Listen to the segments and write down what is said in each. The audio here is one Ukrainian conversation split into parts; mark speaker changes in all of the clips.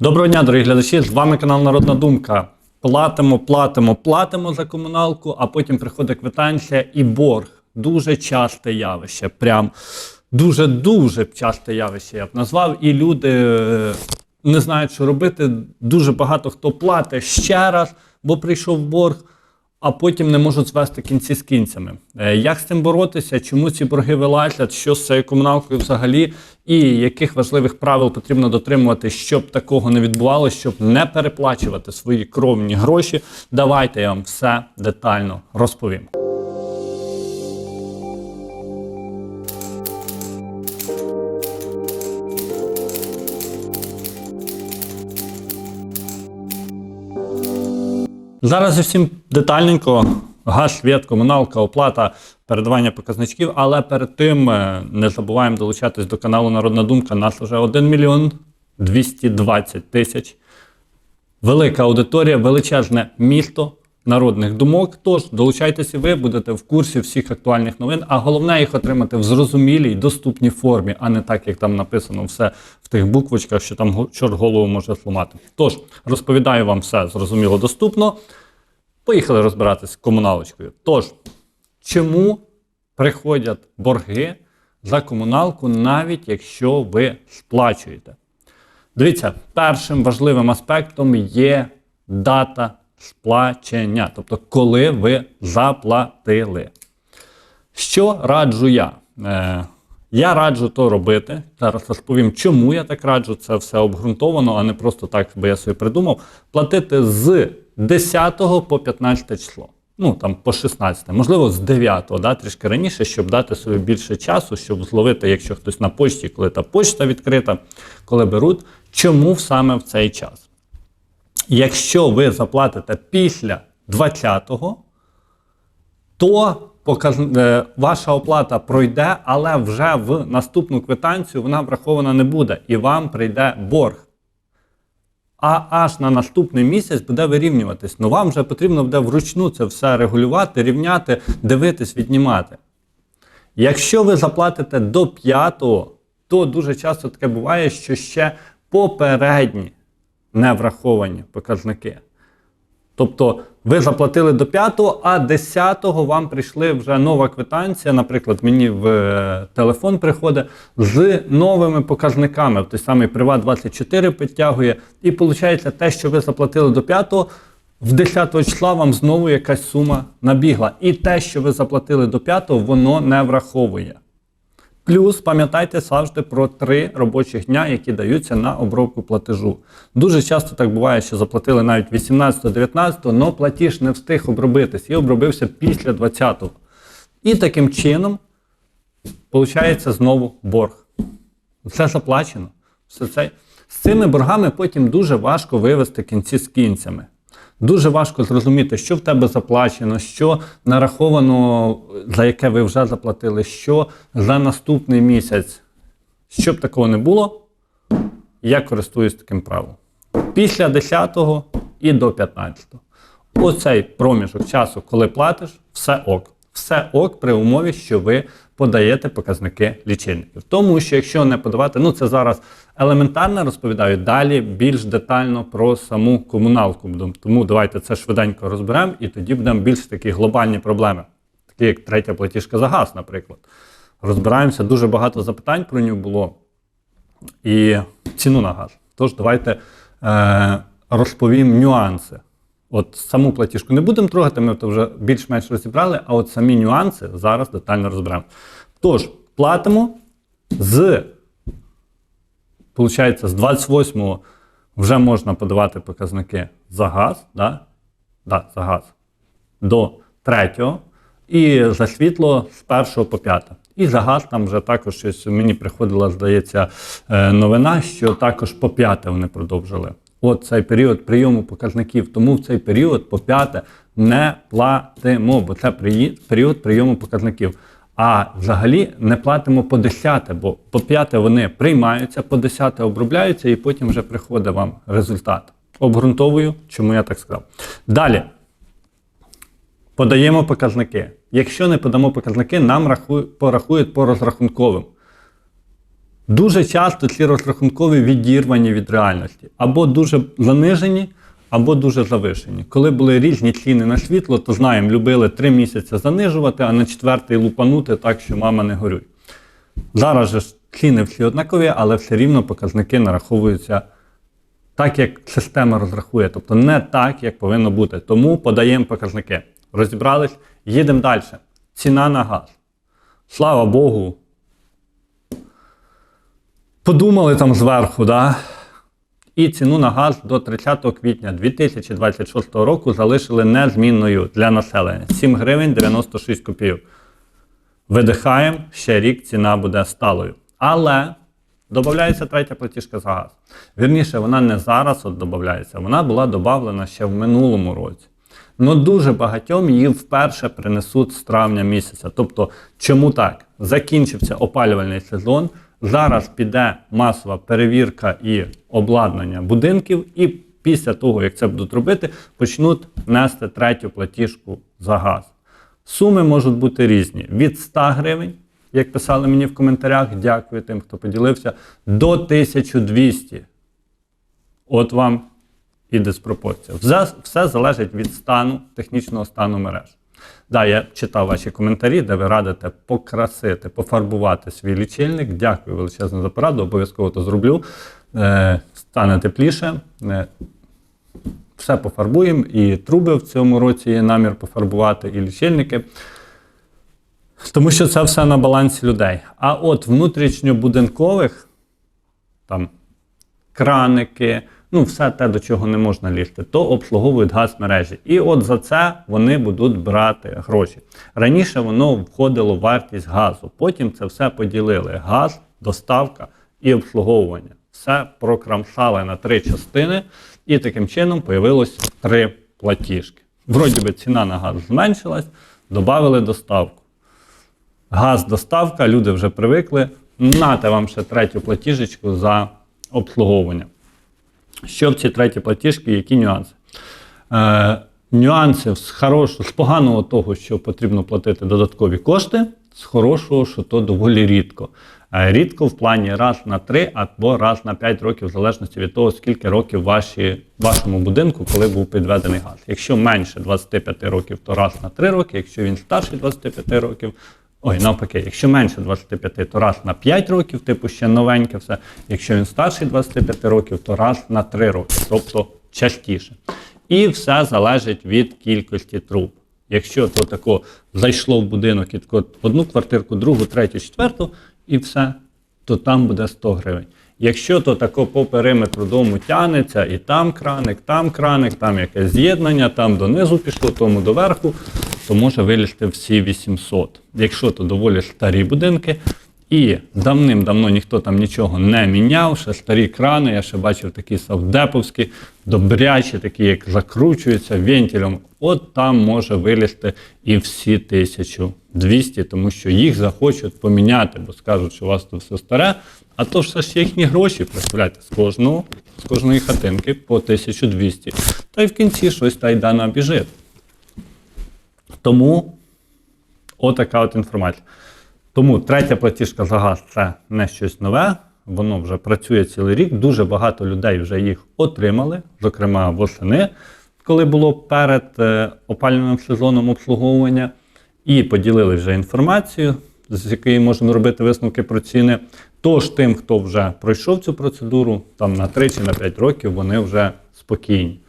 Speaker 1: Доброго дня, дорогі глядачі! З вами канал Народна Думка. Платимо, платимо, платимо за комуналку, а потім приходить квитанція і борг. Дуже часте явище. Прям дуже-дуже часте явище, я б назвав. І люди е, не знають, що робити. Дуже багато хто платить ще раз, бо прийшов борг. А потім не можуть звести кінці з кінцями. Е, Як з цим боротися? Чому ці борги вилазять? Що з цією комуналкою взагалі? І яких важливих правил потрібно дотримувати, щоб такого не відбувалося, щоб не переплачувати свої кровні гроші? Давайте я вам все детально розповім. Зараз усім детальненько. Газ, світ, комуналка, оплата, передавання показничків. Але перед тим е, не забуваємо долучатись до каналу Народна Думка. Нас вже 1 мільйон 220 тисяч. Велика аудиторія, величезне місто народних думок. Тож долучайтеся ви, будете в курсі всіх актуальних новин. А головне їх отримати в зрозумілій, доступній формі, а не так, як там написано все в тих буквочках, що там чорт голову може зламати. Тож розповідаю вам все зрозуміло, доступно. Поїхали розбиратися з комуналочкою. Тож, чому приходять борги за комуналку, навіть якщо ви сплачуєте? Дивіться, першим важливим аспектом є дата сплачення, тобто коли ви заплатили. Що раджу я? Е, я раджу то робити. Зараз розповім, чому я так раджу. Це все обґрунтовано, а не просто так, бо я собі придумав. Платити з 10 по 15 число. Ну там по 16, можливо, з 9, да, трішки раніше, щоб дати собі більше часу, щоб зловити, якщо хтось на почті, коли та почта відкрита, коли беруть, чому саме в цей час. Якщо ви заплатите після 20-го, то показ... е, ваша оплата пройде, але вже в наступну квитанцію вона врахована не буде, і вам прийде борг. А аж на наступний місяць буде вирівнюватись. Ну вам вже потрібно буде вручну це все регулювати, рівняти, дивитись, віднімати. Якщо ви заплатите до 5-го, то дуже часто таке буває, що ще попередні не враховані показники. Тобто ви заплатили до 5, а 10 вам прийшли вже нова квитанція. Наприклад, мені в е, телефон приходить з новими показниками. Той самий Приват 24 підтягує. І виходить, те, що ви заплатили до 5, в 10 числа вам знову якась сума набігла. І те, що ви заплатили до 5, воно не враховує. Плюс пам'ятайте завжди про три робочих дня, які даються на обробку платежу. Дуже часто так буває, що заплатили навіть 18-19, але платіж не встиг обробитись і обробився після 20-го. І таким чином, виходить знову борг. Все заплачено. Все це. З цими боргами потім дуже важко вивести кінці з кінцями. Дуже важко зрозуміти, що в тебе заплачено, що нараховано, за яке ви вже заплатили, що за наступний місяць. Щоб такого не було, я користуюсь таким правилом. Після 10 і до 15. Оцей проміжок часу, коли платиш, все ок. Все ок при умові, що ви подаєте показники лічильників. Тому що якщо не подавати, ну це зараз елементарно розповідаю, далі більш детально про саму комуналку. Тому давайте це швиденько розберемо і тоді будемо більш такі глобальні проблеми, такі як третя платіжка за газ, наприклад. Розбираємося, дуже багато запитань про нього було і ціну на газ. Тож давайте е, розповім нюанси. От саму платіжку не будемо трогати, ми то вже більш-менш розібрали, а от самі нюанси зараз детально розберемо. Тож, платимо з, виходить, з 28-го вже можна подавати показники за газ, да? Да, за газ до 3-го, і за світло з 1 по 5. І за газ там вже також щось мені приходила, здається, е, новина, що також по 5 вони продовжили. От цей період прийому показників. Тому в цей період по 5 не платимо, бо це період прийому показників. А взагалі не платимо по 10, бо по 5 вони приймаються, по 10 обробляються, і потім вже приходить вам результат. Обґрунтовую, чому я так сказав. Далі. Подаємо показники. Якщо не подамо показники, нам раху... порахують по розрахунковим. Дуже часто ці розрахункові відірвані від реальності, або дуже занижені, або дуже завишені. Коли були різні ціни на світло, то знаємо, любили три місяці занижувати, а на четвертий лупанути так, що мама не горюй. Зараз же ціни всі однакові, але все рівно показники нараховуються так, як система розрахує, тобто не так, як повинно бути. Тому подаємо показники. Розібрались, їдемо далі. Ціна на газ. Слава Богу. Подумали там зверху, да? і ціну на газ до 30 квітня 2026 року залишили незмінною для населення 7 гривень 96 копійок. Видихаємо, ще рік ціна буде сталою. Але додається третя платіжка за газ. Вірніше, вона не зараз от додається, вона була додана ще в минулому році. Ну дуже багатьом її вперше принесуть з травня місяця. Тобто, чому так? Закінчився опалювальний сезон. Зараз піде масова перевірка і обладнання будинків, і після того, як це будуть робити, почнуть нести третю платіжку за газ. Суми можуть бути різні: від 100 гривень, як писали мені в коментарях, дякую тим, хто поділився, до 1200. От вам і диспропорція. Все, залежить від стану, технічного стану мереж. Да, я читав ваші коментарі, де ви радите покрасити, пофарбувати свій лічильник. Дякую величезно за пораду, обов'язково то зроблю. Е, стане тепліше. Е, все пофарбуємо. І труби в цьому році є намір пофарбувати, і лічильники. Тому що це все на балансі людей. А от внутрішньобудинкових там краники, ну все те, до чого не можна лізти, то обслуговують газ мережі. І от за це вони будуть брати гроші. Раніше воно входило в вартість газу. Потім це все поділили: газ, доставка і обслуговування. Все прокрамсали на три частини, і таким чином появилось три платіжки. Вроді би ціна на газ зменшилась, додали доставку. Газ, доставка, люди вже привикли. Нате вам ще третю платіжечку за обслуговування. Що в ці треті платіжки, які нюанси? Е, нюанси з хорошого, з поганого того, що потрібно платити додаткові кошти, з хорошого, що то доволі рідко. Е, рідко в плані раз на 3 або раз на 5 років, в залежності від того, скільки років ваші, вашому будинку, коли був підведений газ. Якщо менше 25 років, то раз на 3 роки, якщо він старше 25 років, Ой, навпаки, якщо менше 25, то раз на 5 років, типу ще новеньке все. Якщо він старший 25 років, то раз на 3 роки, тобто частіше. І все залежить від кількості труб. Якщо то тако зайшло в будинок і тако одну квартирку, другу, третю, четверту, і все, то там буде 100 гривень. Якщо то тако по периметру дому тянеться, і там краник, там краник, там якесь з'єднання, там донизу пішло, тому доверху, то може вилізти всі 800. Якщо то доволі старі будинки, і давним-давно ніхто там нічого не міняв, ще старі крани, я ще бачив такі савдеповські, добрячі, такі, як закручуються вентилем. От там може вилізти і всі 1200, тому що їх захочуть поміняти, бо скажуть, що у вас тут все старе. А то все ж їхні гроші, представляєте, з кожного, з кожної хатинки по 1200. Та й в кінці щось та й дана біжить. Тому отака от інформація. Тому третя платіжка за газ це не щось нове, воно вже працює цілий рік. Дуже багато людей вже їх отримали, зокрема восени, коли було перед е, опалювальним сезоном обслуговування, і поділили вже інформацію, з якої можемо робити висновки про ціни. Тож тим, хто вже пройшов цю процедуру, там на 3 чи на 5 років, вони вже спокійні.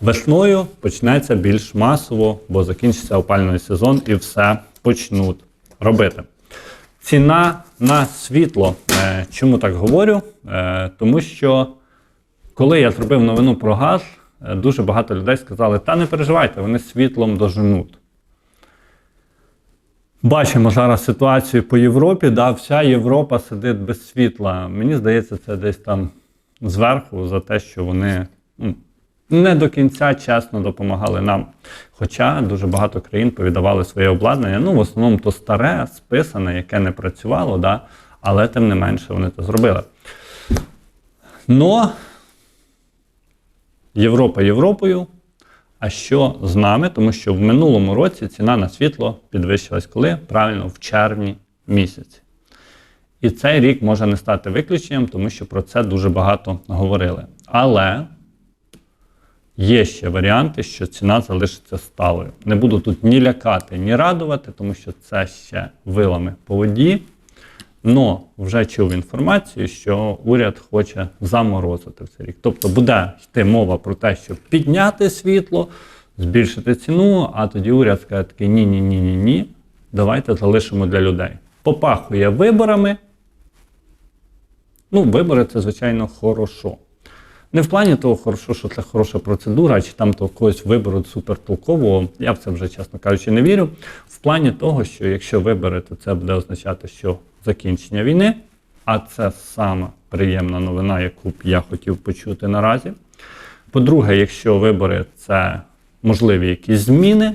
Speaker 1: Весною почнеться більш масово, бо закінчиться опалювальний сезон і все почнуть робити. Ціна на світло. Е, Чому так говорю? Е, Тому що коли я зробив новину про газ, дуже багато людей сказали, та не переживайте, вони світлом доженуть. Бачимо зараз ситуацію по Європі. Да, Вся Європа сидить без світла. Мені здається, це десь там зверху за те, що вони ну, не до кінця чесно допомагали нам. Хоча дуже багато країн повідавали своє обладнання. Ну, в основному то старе, списане, яке не працювало, да, але тим не менше вони це зробили. Но Європа Європою. А що з нами? Тому що в минулому році ціна на світло підвищилась коли? Правильно, в червні місяці. І цей рік може не стати виключенням, тому що про це дуже багато говорили. Але є ще варіанти, що ціна залишиться сталою. Не буду тут ні лякати, ні радувати, тому що це ще вилами по воді. Но вже чув інформацію, що уряд хоче заморозити в цей рік. Тобто буде йти мова про те, щоб підняти світло, збільшити ціну, а тоді уряд скаже такий ні, ні, ні, ні, ні. Давайте залишимо для людей. Попахує виборами. Ну, вибори це, звичайно, хорошо. Не в плані того, хорошо, що це хороша процедура, чи там то когось виберуть супертолкового. Я в це вже, чесно кажучи, не вірю. В плані того, що якщо вибори, то це буде означати, що закінчення війни, а це сама приємна новина, яку б я хотів почути наразі. По-друге, якщо вибори це можливі якісь зміни,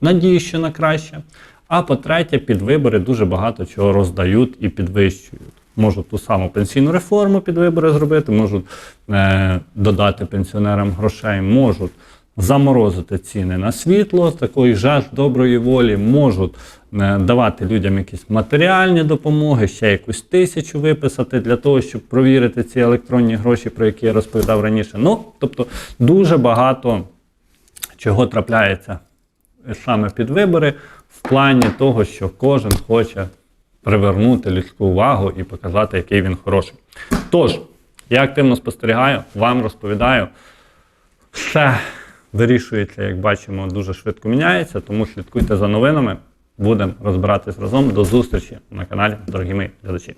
Speaker 1: надію, що на краще. А по-третє, під вибори дуже багато чого роздають і підвищують. Можуть ту саму пенсійну реформу під вибори зробити, можуть е, додати пенсіонерам грошей, можуть заморозити ціни на світло з такої жажд доброї волі, можуть е, давати людям якісь матеріальні допомоги, ще якусь тисячу виписати для того, щоб провірити ці електронні гроші, про які я розповідав раніше. Ну, тобто, дуже багато чого трапляється саме під вибори, в плані того, що кожен хоче привернути людську увагу і показати, який він хороший. Тож, я активно спостерігаю, вам розповідаю. Все вирішується, як бачимо, дуже швидко міняється, тому слідкуйте за новинами. Будемо розбиратись разом. До зустрічі на каналі, дорогі мої глядачі.